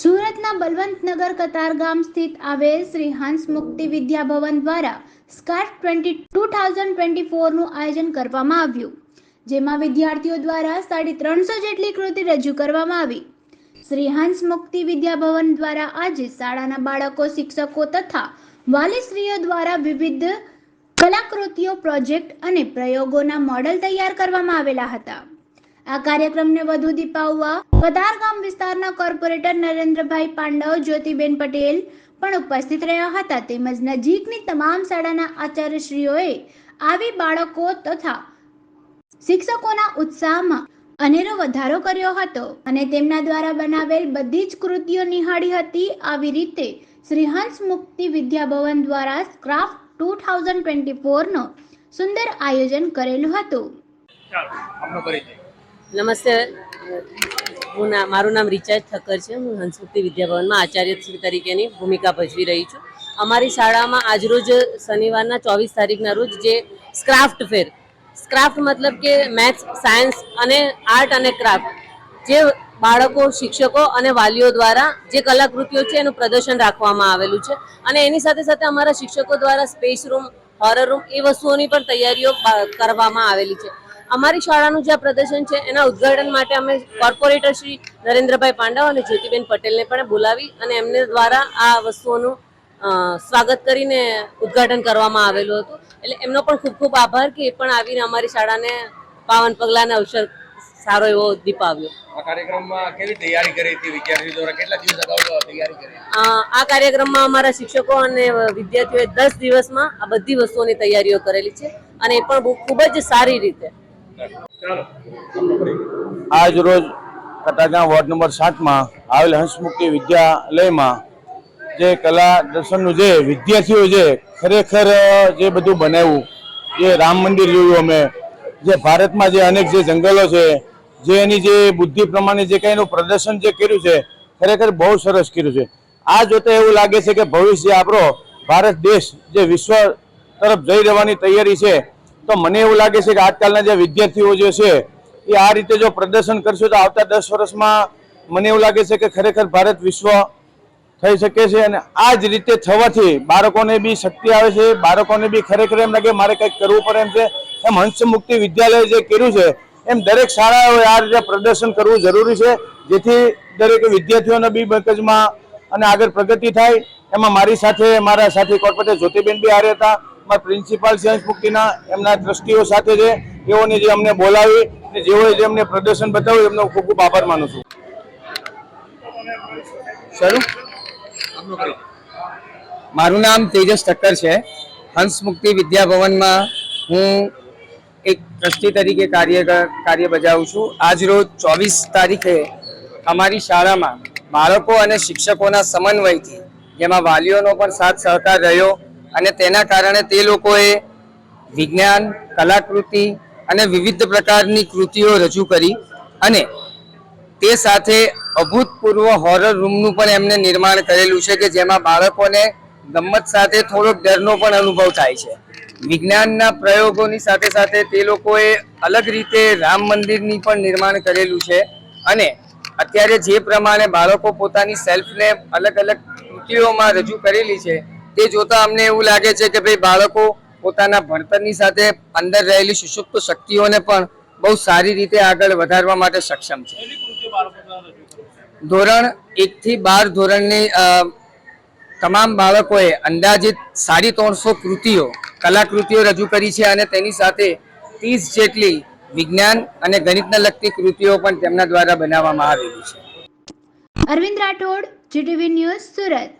સુરતના બલવંતનગર કતારગામ સ્થિત આવેલ શ્રી હંસ મુક્તિ વિદ્યા ભવન દ્વારા scarf twenty, two thousand twenty ફોરનું આયોજન કરવામાં આવ્યું, જેમાં વિદ્યાર્થીઓ દ્વારા સાડી ત્રણસો જેટલી કૃતિ રજૂ કરવામાં આવી. શ્રી હંસ મુક્તિ વિદ્યા ભવન દ્વારા આજે શાળાના બાળકો, શિક્ષકો તથા વાલીશ્રીઓ દ્વારા વિવિધ કલાકૃતિઓ, પ્રોજેક્ટ અને પ્રયોગોના મોડલ તૈયાર કરવામાં આવેલા હતા. આ કાર્યક્રમને વધુ દીપાવવા ગામ વિસ્તારના કોર્પોરેટર નરેન્દ્રભાઈ પાંડવ, જ્યોતિબેન પટેલ પણ ઉપસ્થિત રહ્યા હતા. તેમજ નજીકની તમામ શાળાના આચાર્યશ્રીઓએ આવી બાળકો તથા શિક્ષકોના ઉત્સાહમાં અનેરો વધારો કર્યો હતો અને તેમના દ્વારા બનાવેલ બધી જ કૃતિઓ નિહાળી હતી. આવી રીતે શ્રી હંસ મુક્તિ વિદ્યાભવન દ્વારા ક્રાફ્ટ ટુ થાઉઝન્ડ ટ્વેન્ટી ફોરનો સુંદર આયોજન કરેલું હતું. નમસ્તે. હું ના મારું નામ રિચાર્જ ઠક્કર છે. હું હંસમુક્તિ વિદ્યાભવનમાં આચાર્ય તરીકેની ભૂમિકા ભજવી રહી છું. અમારી શાળામાં આજરોજ શનિવારના ચોવીસ તારીખના રોજ જે સ્ક્રાફ્ટ ફેર સ્ક્રાફ્ટ મતલબ કે મેથ્સ સાયન્સ અને આર્ટ અને ક્રાફ્ટ જે બાળકો, શિક્ષકો અને વાલીઓ દ્વારા જે કલાકૃતિઓ છે એનું પ્રદર્શન રાખવામાં આવેલું છે. અને એની સાથે સાથે અમારા શિક્ષકો દ્વારા સ્પેસ રૂમ હોરર રૂમ એ વસ્તુઓની પણ તૈયારીઓ કરવામાં આવેલી છે. અમારી શાળાનું જે પ્રદર્શન છે એના ઉદ્ઘાટન માટે અમે કોર્પોરેટર શ્રી નરેન્દ્રભાઈ પાંડવ અને જ્યોતિબેન પટેલને પણ બોલાવી અને એમને દ્વારા આ વસ્તુઓનું સ્વાગત કરીને ઉદ્ઘાટન કરવામાં આવેલું હતું. એટલે એમનો પણ ખૂબ ખૂબ આભાર કે એ પણ આવીને અમારી શાળાને પાવન પગલાને અવસર સારો એવો દીપાવ્યો આ કાર્યક્રમમાં કેવી તૈયારી કરી હતી? વિદ્યાર્થીઓ દ્વારા કેટલા દિવસ અગાઉ તૈયારી કરી? આ કાર્યક્રમમાં અમારા શિક્ષકો અને વિદ્યાર્થીઓએ દસ દિવસમાં આ બધી વસ્તુઓની તૈયારીઓ કરેલી છે અને એ પણ ખૂબ જ સારી રીતે. આજ રોજ કટાકા વોર્ડ નંબર સાતમાં આવેલ હંસમુખી વિદ્યાલયમાં જે કલા દર્શનનું જે વિદ્યાર્થીઓ જે ખરેખર જે બધું બનાવ્યું, જે રામ મંદિર જોયું અમે, જે ભારતમાં જે અનેક જે જંગલો છે, જે એની જે બુદ્ધિ પ્રમાણે જે કંઈ એનું પ્રદર્શન જે કર્યું છે, ખરેખર બહુ સરસ કર્યું છે. આ જોતા એવું લાગે છે કે ભવિષ્ય આપણો ભારત દેશ જે વિશ્વ તરફ જઈ રહેવાની તૈયારી છે તો મને એવું લાગે છે કે આજકાલના જે વિદ્યાર્થીઓ જે છે, એ આ રીતે જો પ્રદર્શન કરશે તો આવતા દસ વર્ષમાં મને એવું લાગે છે કે ખરેખર ભારત વિશ્વ થઈ શકે છે અને આ જ રીતે થવાથી બાળકોને બી શક્તિ આવે છે, બાળકોને બી ખરેખર એમ લાગે મારે કંઈક કરવું પડે એમ છે. એમ હંસમુક્તિ વિદ્યાલય જે કર્યું છે, એમ દરેક શાળાઓએ આ રીતે પ્રદર્શન કરવું જરૂરી છે, જેથી દરેક વિદ્યાર્થીઓને બી મગજમાં અને આગળ પ્રગતિ થાય. એમાં મારી સાથે, મારા સાથી કોર્પોરેટર જ્યોતિબેન બી હારે હતા. પ્રિન્સિપાલ સાયન્સ મુક્તિના એમના ટ્રસ્ટીઓ સાથે છે, તેઓને જે અમને બોલાવી અને જેઓએ જે અમને પ્રદર્શન બતાવ્યું, એમનો ખૂબ ખૂબ આભાર માનું છું. શરૂ? મારું નામ તેજસ ઠક્કર છે. હંસ મુક્તિ વિદ્યાભવનમાં હું એક ટ્રસ્ટી તરીકે કાર્ય કાર્ય બજાવું છું. આજ રોજ ચોવીસ તારીખે અમારી શાળામાં બાળકો અને શિક્ષકોના સમન્વયથી, જેમાં વાલીઓનો પણ સાથ સહકાર રહ્યો અને તેના કારણે તે લોકોએ વિજ્ઞાન, કલાકૃતિ અને વિવિધ પ્રકારની કૃતિઓ રજૂ કરી અને તે સાથે અભૂતપૂર્વ હોરર રૂમનું પણ એમને નિર્માણ કરેલું છે કે જેમાં બાળકોને ગમત સાથે થોડોક ડરનો પણ અનુભવ થાય છે. વિજ્ઞાનના પ્રયોગોની સાથે સાથે તે લોકોએ અલગ રીતે રામ મંદિરની પણ નિર્માણ કરેલું છે અને અત્યારે જે પ્રમાણે બાળકો પોતાની સેલ્ફને અલગ અલગ કૃતિઓમાં રજૂ કરેલી છે તે જોતા અમને એવું લાગે છે કે ભાઈ બાળકો પોતાના ભણતરની સાથે અંદર રહેલી સુષુપ્ત શક્તિઓને પણ બહુ સારી રીતે આગળ વધારવા માટે સક્ષમ છે. ધોરણ એક થી બાર ધોરણની તમામ બાળકોએ અંદાજિત સાડી ત્રણસો કૃતિઓ કલાકૃતિઓ રજૂ કરી છે અને તેની સાથે ત્રીસ જેટલી વિજ્ઞાન અને ગણિતને લગતી કૃતિઓ પણ તેમના દ્વારા બનાવવામાં આવેલી છે. Arvind Rathod GTV news Surat.